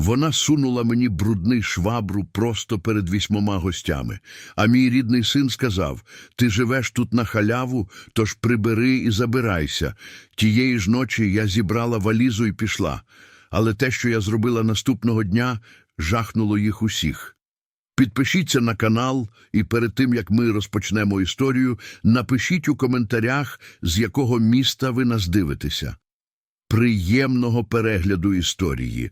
Вона сунула мені брудний швабру просто перед вісьмома гостями. А мій рідний син сказав: Ти живеш тут на халяву, тож прибери і забирайся. Тієї ж ночі я зібрала валізу і пішла. Але те, що я зробила наступного дня, жахнуло їх усіх. Підпишіться на канал, і перед тим як ми розпочнемо історію, напишіть у коментарях, з якого міста ви нас дивитеся. Приємного перегляду історії.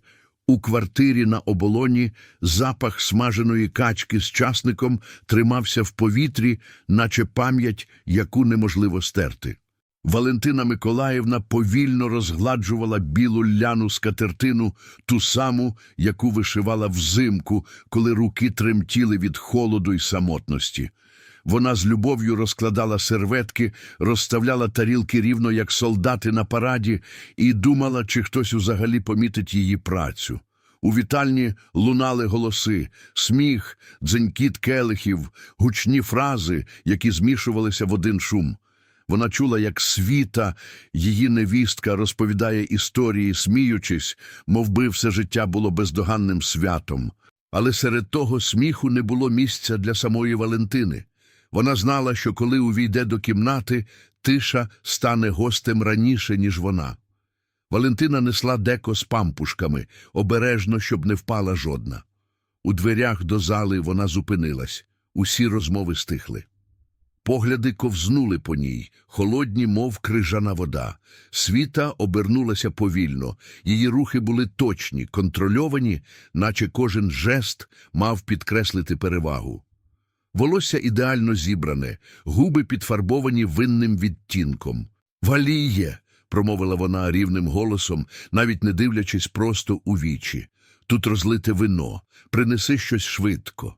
У квартирі на оболоні запах смаженої качки з часником тримався в повітрі, наче пам'ять, яку неможливо стерти. Валентина Миколаївна повільно розгладжувала білу ляну скатертину, ту саму, яку вишивала взимку, коли руки тремтіли від холоду й самотності. Вона з любов'ю розкладала серветки, розставляла тарілки рівно, як солдати на параді, і думала, чи хтось взагалі помітить її працю. У вітальні лунали голоси, сміх, дзенькіт келихів, гучні фрази, які змішувалися в один шум. Вона чула, як світа, її невістка, розповідає історії, сміючись, мов би все життя було бездоганним святом. Але серед того сміху не було місця для самої Валентини. Вона знала, що коли увійде до кімнати, тиша стане гостем раніше, ніж вона. Валентина несла деко з пампушками, обережно, щоб не впала жодна. У дверях до зали вона зупинилась. Усі розмови стихли. Погляди ковзнули по ній, холодні, мов крижана вода. Світа обернулася повільно. Її рухи були точні, контрольовані, наче кожен жест мав підкреслити перевагу. Волосся ідеально зібране, губи підфарбовані винним відтінком. Валіє, промовила вона рівним голосом, навіть не дивлячись просто у вічі. Тут розлите вино, принеси щось швидко.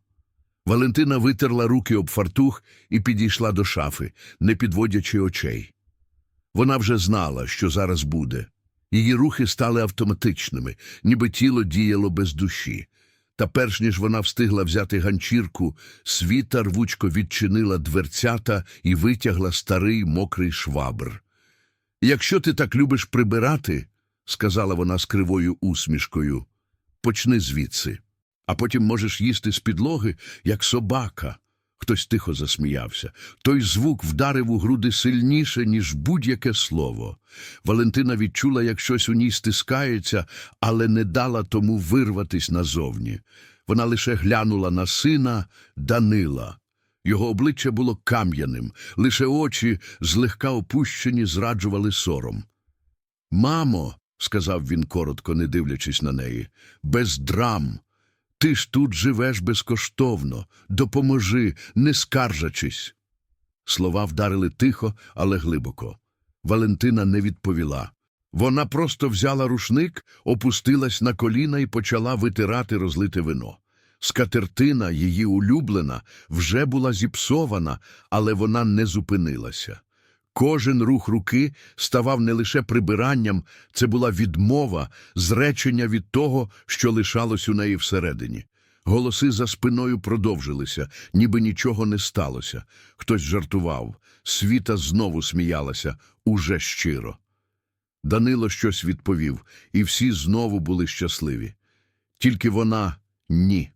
Валентина витерла руки об фартух і підійшла до шафи, не підводячи очей. Вона вже знала, що зараз буде. Її рухи стали автоматичними, ніби тіло діяло без душі. Та перш ніж вона встигла взяти ганчірку, світа рвучко відчинила дверцята і витягла старий мокрий швабр. Якщо ти так любиш прибирати, сказала вона з кривою усмішкою, почни звідси, а потім можеш їсти з підлоги, як собака. Хтось тихо засміявся. Той звук вдарив у груди сильніше, ніж будь-яке слово. Валентина відчула, як щось у ній стискається, але не дала тому вирватись назовні. Вона лише глянула на сина Данила. Його обличчя було кам'яним, лише очі, злегка опущені, зраджували сором. Мамо, сказав він коротко, не дивлячись на неї, без драм. Ти ж тут живеш безкоштовно, допоможи, не скаржачись. Слова вдарили тихо, але глибоко. Валентина не відповіла. Вона просто взяла рушник, опустилась на коліна і почала витирати розлите вино. Скатертина, її улюблена, вже була зіпсована, але вона не зупинилася. Кожен рух руки ставав не лише прибиранням, це була відмова, зречення від того, що лишалось у неї всередині. Голоси за спиною продовжилися, ніби нічого не сталося. Хтось жартував, світа знову сміялася, уже щиро. Данило щось відповів, і всі знову були щасливі. Тільки вона ні.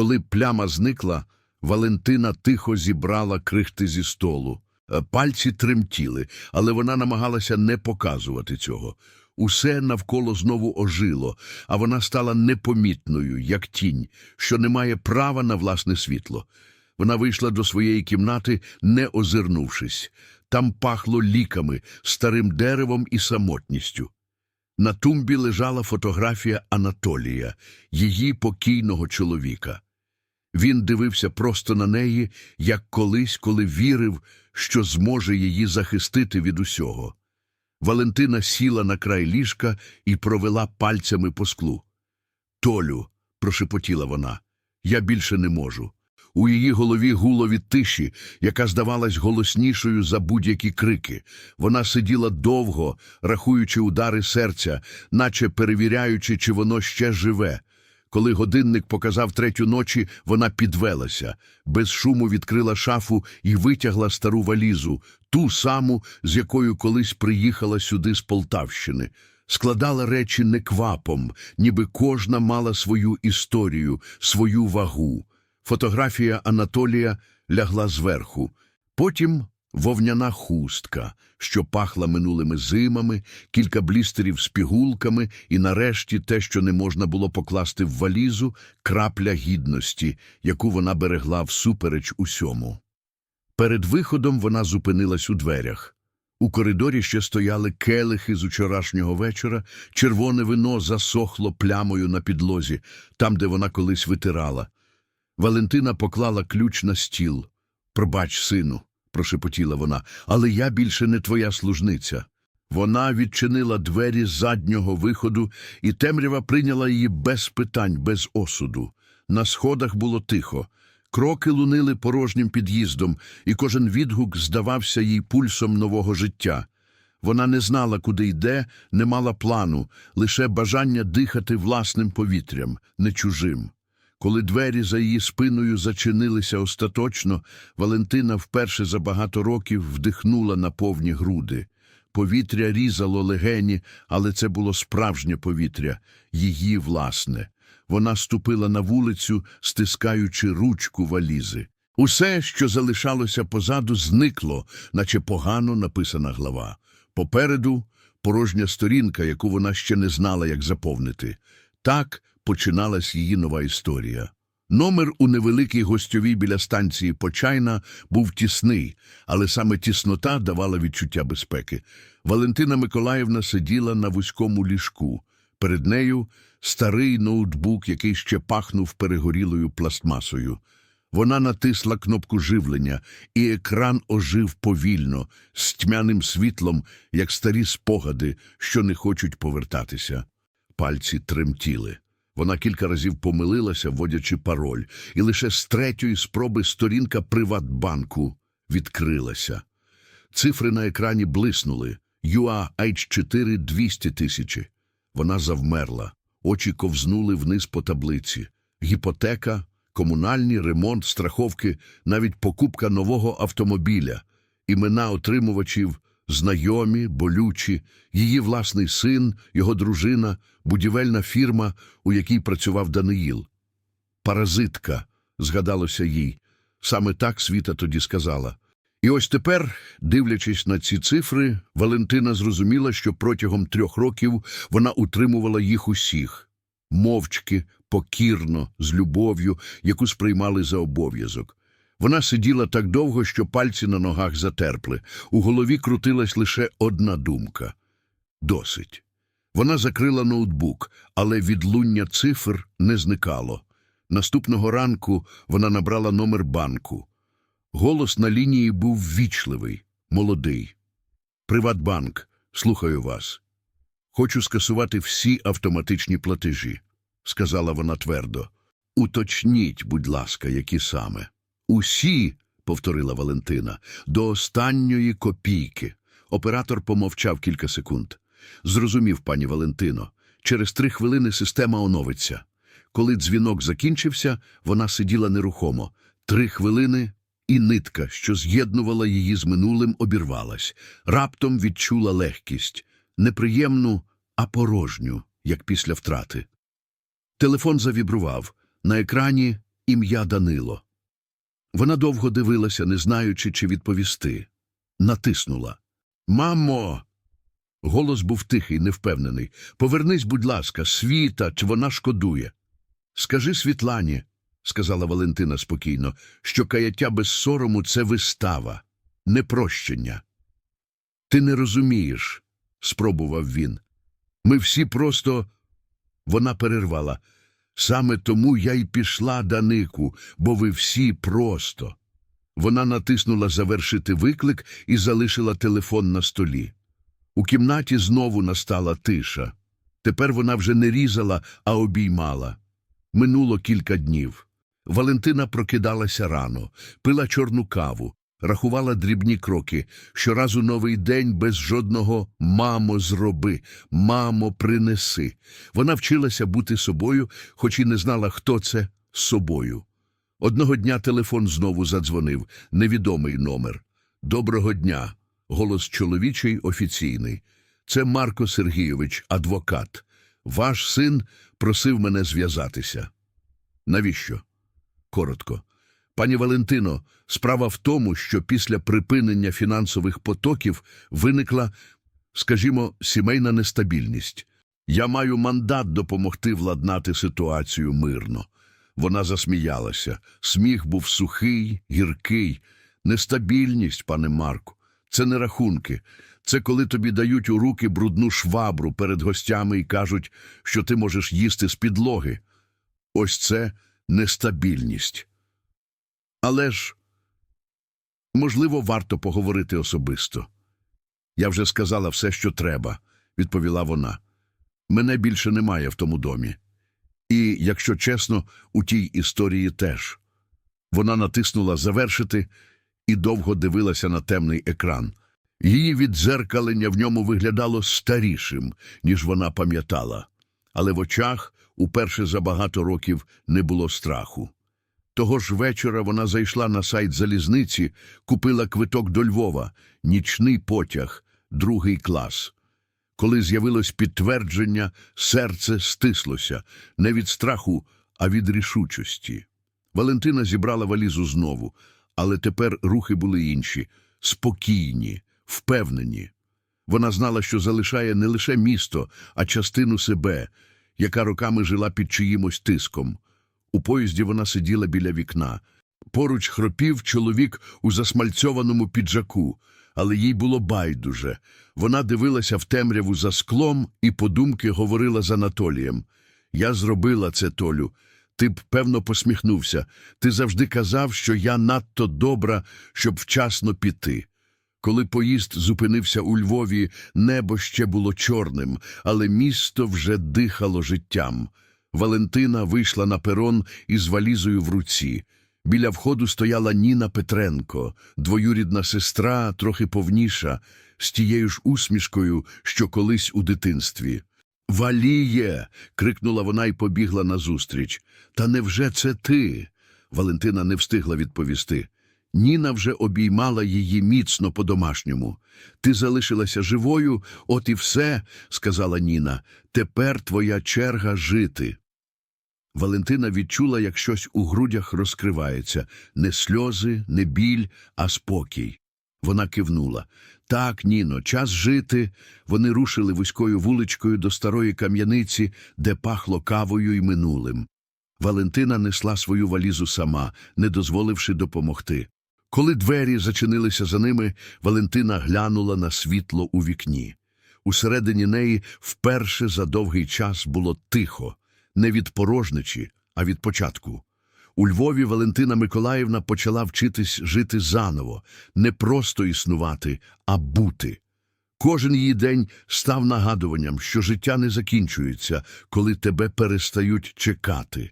Коли пляма зникла, Валентина тихо зібрала крихти зі столу. Е, Пальці тремтіли, але вона намагалася не показувати цього. Усе навколо знову ожило, а вона стала непомітною, як тінь, що не має права на власне світло. Вона вийшла до своєї кімнати, не озирнувшись. Там пахло ліками, старим деревом і самотністю. На тумбі лежала фотографія Анатолія, її покійного чоловіка. Він дивився просто на неї, як колись, коли вірив, що зможе її захистити від усього. Валентина сіла на край ліжка і провела пальцями по склу. Толю, прошепотіла вона, я більше не можу. У її голові гуло від тиші, яка здавалась голоснішою за будь-які крики. Вона сиділа довго, рахуючи удари серця, наче перевіряючи, чи воно ще живе. Коли годинник показав третю ночі, вона підвелася, без шуму відкрила шафу і витягла стару валізу, ту саму, з якою колись приїхала сюди з Полтавщини. складала речі неквапом, ніби кожна мала свою історію, свою вагу. Фотографія Анатолія лягла зверху. Потім вовняна хустка, що пахла минулими зимами, кілька блістерів з пігулками і нарешті те, що не можна було покласти в валізу, крапля гідності, яку вона берегла всупереч усьому. Перед виходом вона зупинилась у дверях. У коридорі ще стояли келихи з учорашнього вечора, червоне вино засохло плямою на підлозі, там, де вона колись витирала. Валентина поклала ключ на стіл. Пробач, сину, прошепотіла вона, але я більше не твоя служниця. Вона відчинила двері заднього виходу, і темрява прийняла її без питань, без осуду. На сходах було тихо. Кроки лунили порожнім під'їздом, і кожен відгук здавався їй пульсом нового життя. Вона не знала, куди йде, не мала плану, лише бажання дихати власним повітрям, не чужим. Коли двері за її спиною зачинилися остаточно, Валентина вперше за багато років вдихнула на повні груди. Повітря різало легені, але це було справжнє повітря, її власне. Вона ступила на вулицю, стискаючи ручку валізи. Усе, що залишалося позаду, зникло, наче погано написана глава. Попереду порожня сторінка, яку вона ще не знала, як заповнити. Так починалась її нова історія. Номер у невеликій гостьовій біля станції Почайна був тісний, але саме тіснота давала відчуття безпеки. Валентина Миколаївна сиділа на вузькому ліжку. Перед нею старий ноутбук, який ще пахнув перегорілою пластмасою. Вона натисла кнопку живлення, і екран ожив повільно, з тьмяним світлом, як старі спогади, що не хочуть повертатися. Пальці тремтіли. Вона кілька разів помилилася, вводячи пароль, і лише з третьої спроби сторінка Приватбанку відкрилася. Цифри на екрані блиснули. UA H4 200 тисячі. Вона завмерла. Очі ковзнули вниз по таблиці. Гіпотека, комунальні, ремонт, страховки, навіть покупка нового автомобіля. Імена отримувачів знайомі, болючі, її власний син, його дружина, будівельна фірма, у якій працював Даниїл. Паразитка, згадалося їй. Саме так Світа тоді сказала. І ось тепер, дивлячись на ці цифри, Валентина зрозуміла, що протягом трьох років вона утримувала їх усіх. Мовчки, покірно, з любов'ю, яку сприймали за обов'язок. Вона сиділа так довго, що пальці на ногах затерпли. У голові крутилась лише одна думка. Досить. Вона закрила ноутбук, але відлуння цифр не зникало. Наступного ранку вона набрала номер банку. Голос на лінії був ввічливий, молодий. Приватбанк, слухаю вас. Хочу скасувати всі автоматичні платежі, сказала вона твердо. Уточніть, будь ласка, які саме. Усі, повторила Валентина, до останньої копійки. Оператор помовчав кілька секунд. Зрозумів, пані Валентино, через три хвилини система оновиться. Коли дзвінок закінчився, вона сиділа нерухомо. Три хвилини, і нитка, що з'єднувала її з минулим, обірвалась. Раптом відчула легкість. Неприємну, а порожню, як після втрати. Телефон завібрував. На екрані ім'я Данило. Вона довго дивилася, не знаючи, чи відповісти. Натиснула. Мамо. Голос був тихий, невпевнений. Повернись, будь ласка, світа, чи вона шкодує. Скажи Світлані, сказала Валентина спокійно, що каяття без сорому це вистава, не прощення. Ти не розумієш, спробував він. Ми всі просто. Вона перервала. Саме тому я й пішла, Данику, бо ви всі просто. Вона натиснула завершити виклик і залишила телефон на столі. У кімнаті знову настала тиша. Тепер вона вже не різала, а обіймала. Минуло кілька днів. Валентина прокидалася рано, пила чорну каву, рахувала дрібні кроки. Щоразу новий день без жодного мамо, зроби, мамо, принеси. Вона вчилася бути собою, хоч і не знала, хто це собою. Одного дня телефон знову задзвонив, невідомий номер. Доброго дня. Голос чоловічий офіційний. Це Марко Сергійович, адвокат. Ваш син просив мене зв'язатися. Навіщо? Коротко. Пані Валентино, справа в тому, що після припинення фінансових потоків виникла, скажімо, сімейна нестабільність. Я маю мандат допомогти владнати ситуацію мирно. Вона засміялася. Сміх був сухий, гіркий. Нестабільність, пане Марку. Це не рахунки. Це коли тобі дають у руки брудну швабру перед гостями і кажуть, що ти можеш їсти з підлоги. Ось це нестабільність. Але ж, можливо, варто поговорити особисто. Я вже сказала все, що треба, відповіла вона. Мене більше немає в тому домі. І, якщо чесно, у тій історії теж. Вона натиснула завершити і довго дивилася на темний екран. Її віддзеркалення в ньому виглядало старішим, ніж вона пам'ятала, але в очах уперше за багато років не було страху. Того ж вечора вона зайшла на сайт залізниці, купила квиток до Львова, нічний потяг, другий клас. Коли з'явилось підтвердження, серце стислося не від страху, а від рішучості. Валентина зібрала валізу знову, але тепер рухи були інші спокійні, впевнені. Вона знала, що залишає не лише місто, а частину себе, яка роками жила під чиїмось тиском. У поїзді вона сиділа біля вікна. Поруч хропів чоловік у засмальцьованому піджаку, але їй було байдуже. Вона дивилася в темряву за склом і подумки говорила з Анатолієм. Я зробила це, Толю. Ти б, певно, посміхнувся. Ти завжди казав, що я надто добра, щоб вчасно піти. Коли поїзд зупинився у Львові, небо ще було чорним, але місто вже дихало життям. Валентина вийшла на перон із валізою в руці. Біля входу стояла Ніна Петренко, двоюрідна сестра, трохи повніша, з тією ж усмішкою, що колись у дитинстві. Валіє. крикнула вона і побігла назустріч. Та невже це ти? Валентина не встигла відповісти. Ніна вже обіймала її міцно по-домашньому. Ти залишилася живою, от і все, сказала Ніна. Тепер твоя черга жити. Валентина відчула, як щось у грудях розкривається не сльози, не біль, а спокій. Вона кивнула. Так, Ніно, час жити. Вони рушили вузькою вуличкою до старої кам'яниці, де пахло кавою й минулим. Валентина несла свою валізу сама, не дозволивши допомогти. Коли двері зачинилися за ними, Валентина глянула на світло у вікні. Усередині неї вперше за довгий час було тихо, не від порожничі, а від початку. У Львові Валентина Миколаївна почала вчитись жити заново, не просто існувати, а бути. Кожен її день став нагадуванням, що життя не закінчується, коли тебе перестають чекати.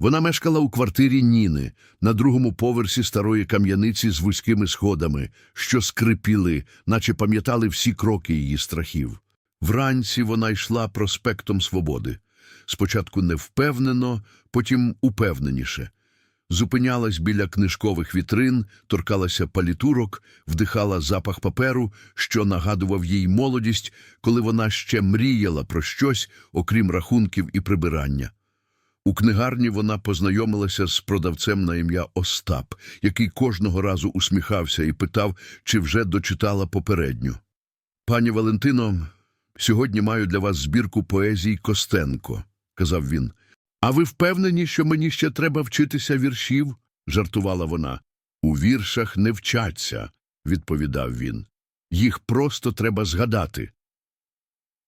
Вона мешкала у квартирі Ніни на другому поверсі старої кам'яниці з вузькими сходами, що скрипіли, наче пам'ятали всі кроки її страхів. Вранці вона йшла проспектом Свободи. Спочатку невпевнено, потім упевненіше. Зупинялась біля книжкових вітрин, торкалася палітурок, вдихала запах паперу, що нагадував їй молодість, коли вона ще мріяла про щось, окрім рахунків і прибирання. У книгарні вона познайомилася з продавцем на ім'я Остап, який кожного разу усміхався і питав, чи вже дочитала попередню. Пані Валентино, сьогодні маю для вас збірку поезій Костенко, казав він. А ви впевнені, що мені ще треба вчитися віршів? жартувала вона. У віршах не вчаться, відповідав він. Їх просто треба згадати.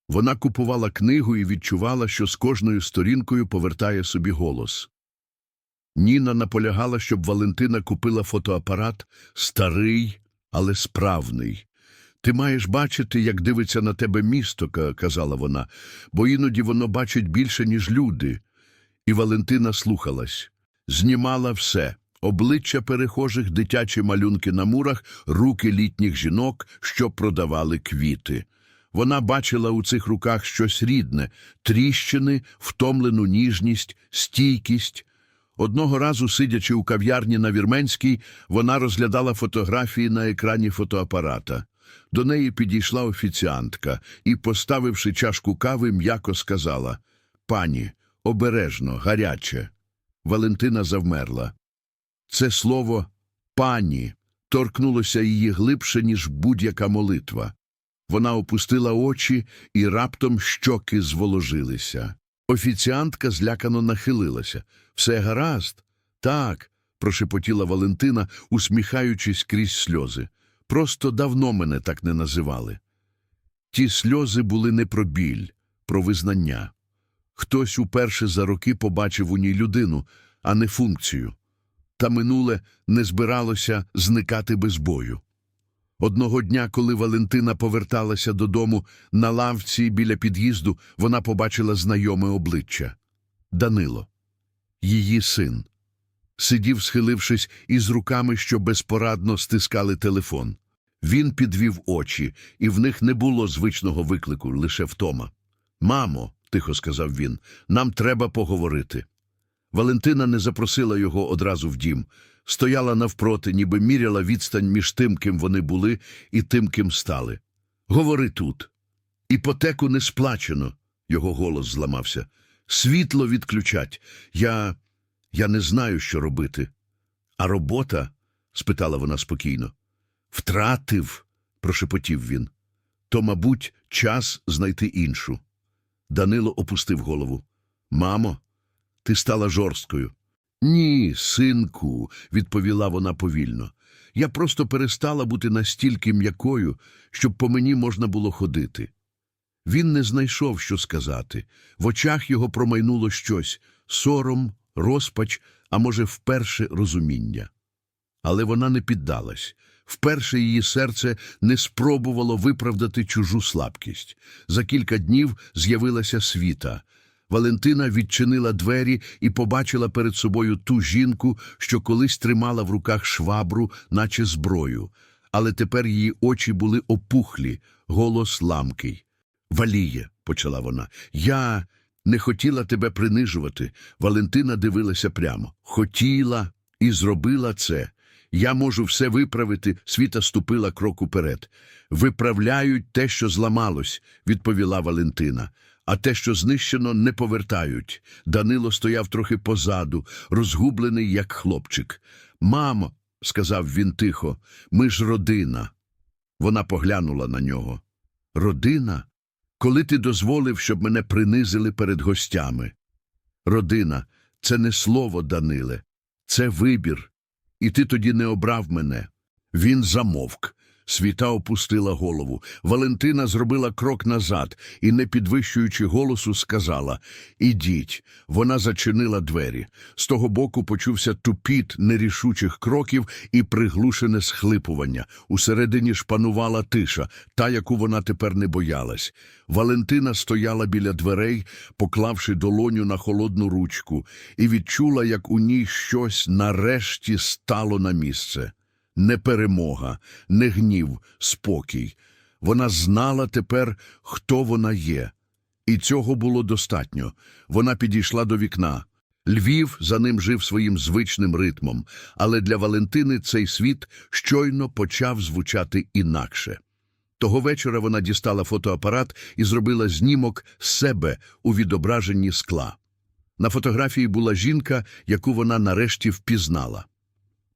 Вона купувала книгу і відчувала, що з кожною сторінкою повертає собі голос. Ніна наполягала, щоб Валентина купила фотоапарат старий, але справний. Ти маєш бачити, як дивиться на тебе місто, казала вона, бо іноді воно бачить більше, ніж люди. І Валентина слухалась, знімала все обличчя перехожих, дитячі малюнки на мурах, руки літніх жінок, що продавали квіти. Вона бачила у цих руках щось рідне тріщини, втомлену ніжність, стійкість. Одного разу, сидячи у кав'ярні на Вірменській, вона розглядала фотографії на екрані фотоапарата. До неї підійшла офіціантка і, поставивши чашку кави, м'яко сказала Пані, обережно, гаряче. Валентина завмерла. Це слово пані торкнулося її глибше, ніж будь-яка молитва. Вона опустила очі і раптом щоки зволожилися. Офіціантка злякано нахилилася. Все гаразд? Так, прошепотіла Валентина, усміхаючись крізь сльози. Просто давно мене так не називали. Ті сльози були не про біль, про визнання. Хтось уперше за роки побачив у ній людину, а не функцію. Та минуле не збиралося зникати без бою. Одного дня, коли Валентина поверталася додому, на лавці біля під'їзду вона побачила знайоме обличчя Данило, її син. Сидів, схилившись, із руками, що безпорадно стискали телефон. Він підвів очі, і в них не було звичного виклику, лише втома. Мамо, тихо сказав він, нам треба поговорити. Валентина не запросила його одразу в дім, стояла навпроти, ніби міряла відстань між тим, ким вони були, і тим, ким стали. Говори тут. Іпотеку не сплачено, його голос зламався. Світло відключать. Я. я не знаю, що робити. А робота? спитала вона спокійно. Втратив, прошепотів він. То, мабуть, час знайти іншу. Данило опустив голову. Мамо, ти стала жорсткою. Ні, синку, відповіла вона повільно. Я просто перестала бути настільки м'якою, щоб по мені можна було ходити. Він не знайшов, що сказати. В очах його промайнуло щось сором, розпач, а може, вперше розуміння. Але вона не піддалась. Вперше її серце не спробувало виправдати чужу слабкість. За кілька днів з'явилася світа. Валентина відчинила двері і побачила перед собою ту жінку, що колись тримала в руках швабру, наче зброю. Але тепер її очі були опухлі, голос ламкий. Валіє, почала вона, я не хотіла тебе принижувати. Валентина дивилася прямо. Хотіла і зробила це. Я можу все виправити, світа ступила крок уперед. Виправляють те, що зламалось, відповіла Валентина. А те, що знищено, не повертають. Данило стояв трохи позаду, розгублений, як хлопчик. Мамо, сказав він тихо, ми ж родина. Вона поглянула на нього. Родина? Коли ти дозволив, щоб мене принизили перед гостями? Родина, це не слово, Даниле, це вибір. І ти тоді не обрав мене. Він замовк. Світа опустила голову. Валентина зробила крок назад і, не підвищуючи голосу, сказала Ідіть. Вона зачинила двері. З того боку почувся тупіт нерішучих кроків і приглушене схлипування. Усередині ж панувала тиша, та, яку вона тепер не боялась. Валентина стояла біля дверей, поклавши долоню на холодну ручку, і відчула, як у ній щось нарешті стало на місце. Не перемога, не гнів, спокій. Вона знала тепер, хто вона є. І цього було достатньо. Вона підійшла до вікна. Львів за ним жив своїм звичним ритмом, але для Валентини цей світ щойно почав звучати інакше. Того вечора вона дістала фотоапарат і зробила знімок себе у відображенні скла. На фотографії була жінка, яку вона нарешті впізнала.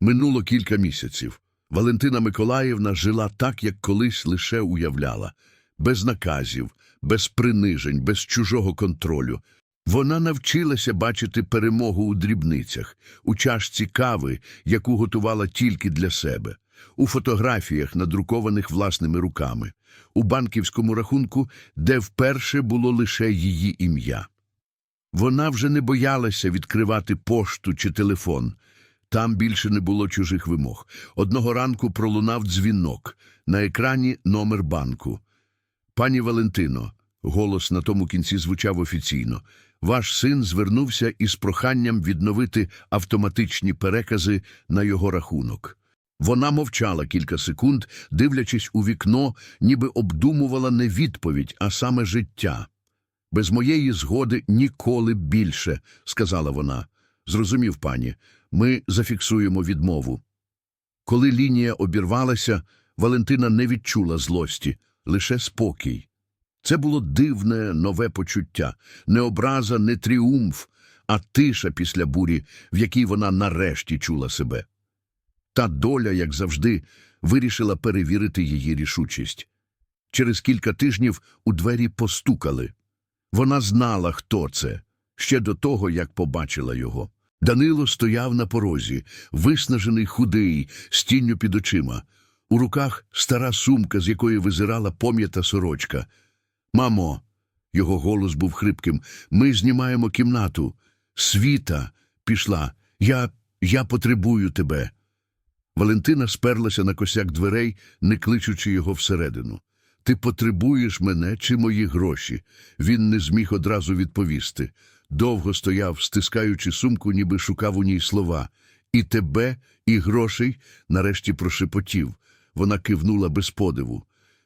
Минуло кілька місяців. Валентина Миколаївна жила так, як колись лише уявляла, без наказів, без принижень, без чужого контролю. Вона навчилася бачити перемогу у дрібницях, у чашці кави, яку готувала тільки для себе, у фотографіях, надрукованих власними руками, у банківському рахунку, де вперше було лише її ім'я. Вона вже не боялася відкривати пошту чи телефон. Там більше не було чужих вимог. Одного ранку пролунав дзвінок. На екрані номер банку. Пані Валентино, голос на тому кінці звучав офіційно. Ваш син звернувся із проханням відновити автоматичні перекази на його рахунок. Вона мовчала кілька секунд, дивлячись у вікно, ніби обдумувала не відповідь, а саме життя. Без моєї згоди ніколи більше, сказала вона. Зрозумів, пані, ми зафіксуємо відмову. Коли лінія обірвалася, Валентина не відчула злості, лише спокій. Це було дивне нове почуття, не образа, не тріумф, а тиша після бурі, в якій вона нарешті чула себе. Та доля, як завжди, вирішила перевірити її рішучість. Через кілька тижнів у двері постукали. Вона знала, хто це, ще до того, як побачила його. Данило стояв на порозі, виснажений худий, з тінню під очима. У руках стара сумка, з якої визирала пом'ята сорочка. Мамо, його голос був хрипким. Ми знімаємо кімнату. Світа пішла. Я, я потребую тебе. Валентина сперлася на косяк дверей, не кличучи його всередину. Ти потребуєш мене чи мої гроші? Він не зміг одразу відповісти. Довго стояв, стискаючи сумку, ніби шукав у ній слова. І тебе, і грошей, нарешті прошепотів. Вона кивнула без подиву.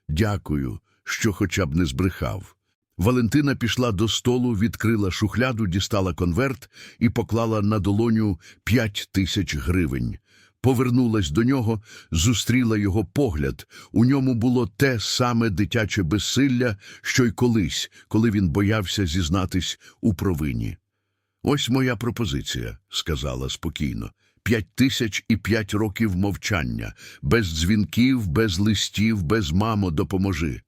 Дякую, що хоча б не збрехав. Валентина пішла до столу, відкрила шухляду, дістала конверт і поклала на долоню п'ять тисяч гривень. Повернулась до нього, зустріла його погляд. У ньому було те саме дитяче безсилля, що й колись, коли він боявся зізнатись у провині. Ось моя пропозиція, сказала спокійно. П'ять тисяч і п'ять років мовчання, без дзвінків, без листів, без мамо, допоможи.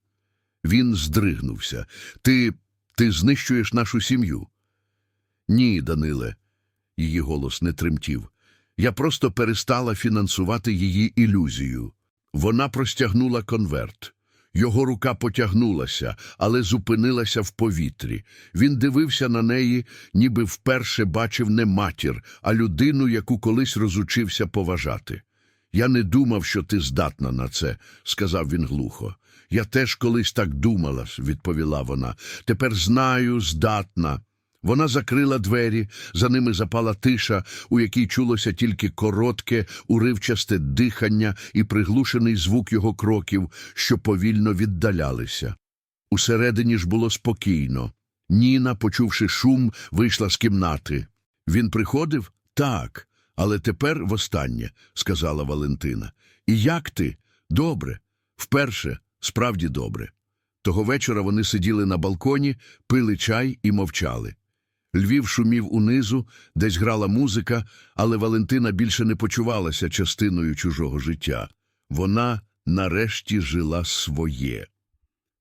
Він здригнувся. Ти. ти знищуєш нашу сім'ю? Ні, Даниле. Її голос не тремтів. Я просто перестала фінансувати її ілюзію. Вона простягнула конверт. Його рука потягнулася, але зупинилася в повітрі. Він дивився на неї, ніби вперше бачив не матір, а людину, яку колись розучився поважати. Я не думав, що ти здатна на це, сказав він глухо. Я теж колись так думала, відповіла вона. Тепер знаю, здатна. Вона закрила двері, за ними запала тиша, у якій чулося тільки коротке, уривчасте дихання і приглушений звук його кроків, що повільно віддалялися. Усередині ж було спокійно. Ніна, почувши шум, вийшла з кімнати. Він приходив? Так, але тепер востаннє, сказала Валентина. І як ти? Добре. Вперше, справді добре. Того вечора вони сиділи на балконі, пили чай і мовчали. Львів шумів унизу, десь грала музика, але Валентина більше не почувалася частиною чужого життя. Вона нарешті жила своє.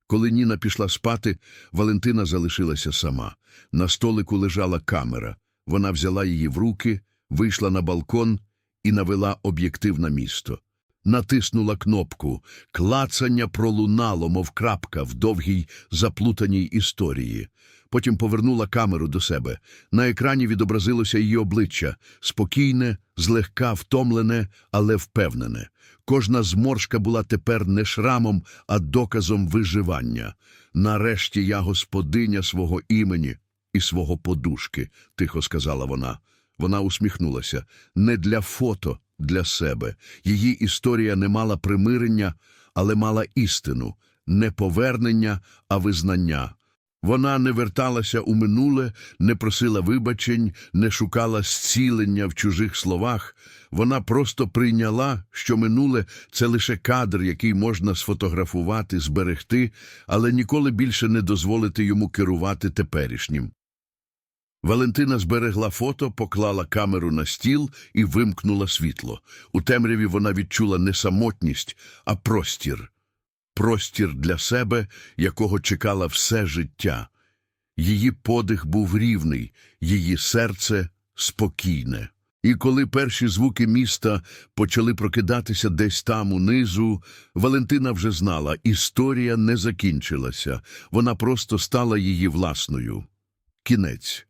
Коли Ніна пішла спати, Валентина залишилася сама. На столику лежала камера. Вона взяла її в руки, вийшла на балкон і навела об'єктив на місто. Натиснула кнопку. Клацання пролунало, мов крапка в довгій заплутаній історії. Потім повернула камеру до себе. На екрані відобразилося її обличчя спокійне, злегка втомлене, але впевнене. Кожна зморшка була тепер не шрамом, а доказом виживання. Нарешті я господиня свого імені і свого подушки, тихо сказала вона. Вона усміхнулася. Не для фото, для себе. Її історія не мала примирення, але мала істину, не повернення, а визнання. Вона не верталася у минуле, не просила вибачень, не шукала зцілення в чужих словах. Вона просто прийняла, що минуле це лише кадр, який можна сфотографувати, зберегти, але ніколи більше не дозволити йому керувати теперішнім. Валентина зберегла фото, поклала камеру на стіл і вимкнула світло. У темряві вона відчула не самотність, а простір. Простір для себе, якого чекала все життя. Її подих був рівний, її серце спокійне. І коли перші звуки міста почали прокидатися десь там унизу, Валентина вже знала, історія не закінчилася, вона просто стала її власною. Кінець.